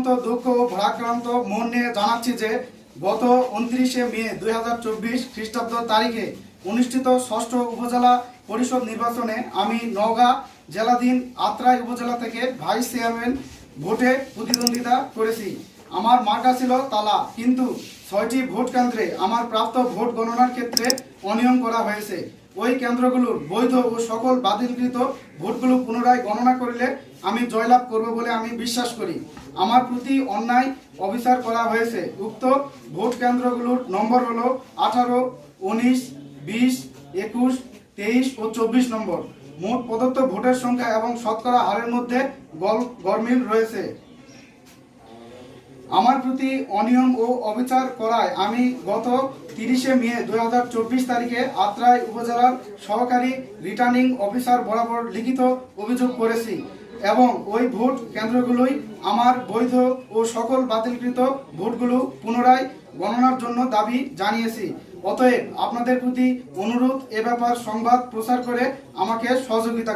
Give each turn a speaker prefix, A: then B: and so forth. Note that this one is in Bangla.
A: অত্যন্ত দুঃখ ও ভারাক্রান্ত মন নিয়ে জানাচ্ছি যে গত উনত্রিশে মে দুই হাজার চব্বিশ খ্রিস্টাব্দ তারিখে অনুষ্ঠিত ষষ্ঠ উপজেলা পরিষদ নির্বাচনে আমি নওগাঁ জেলাধীন আত্রাই উপজেলা থেকে ভাইস চেয়ারম্যান ভোটে প্রতিদ্বন্দ্বিতা করেছি। আমার মার্কা ছিল তালা। কিন্তু ছয়টি ভোট কেন্দ্রে আমার প্রাপ্ত ভোট গণনার ক্ষেত্রে অনিয়ম করা হয়েছে। ওই কেন্দ্রগুলোর বৈধ ও সকল বাতিলকৃত ভোটগুলো পুনরায় গণনা করলে আমি জয়লাভ করব বলে আমি বিশ্বাস করি। আমার প্রতি অন্যায় অবিচার করা হয়েছে। উক্ত ভোট কেন্দ্রগুলোর নম্বর হলো আঠারো, উনিশ, বিশ, একুশ, তেইশ ও চব্বিশ নম্বর। মোট প্রদত্ত ভোটের সংখ্যা এবং শতকরা হারের মধ্যে গল গরমিল রয়েছে। আমার প্রতি অনিয়ম ও অবিচার করায় আমি গত তিরিশে মে দু হাজার চব্বিশ তারিখে আত্রাই উপজেলার সহকারী রিটার্নিং অফিসার বরাবর লিখিত অভিযোগ করেছি এবং ওই ভোট কেন্দ্রগুলোই আমার বৈধ ও সকল বাতিলকৃত ভোটগুলো পুনরায় গণনার জন্য দাবি জানিয়েছি। অতএব আপনাদের প্রতি অনুরোধ, এ ব্যাপার সংবাদ প্রচার করে আমাকে সহযোগিতা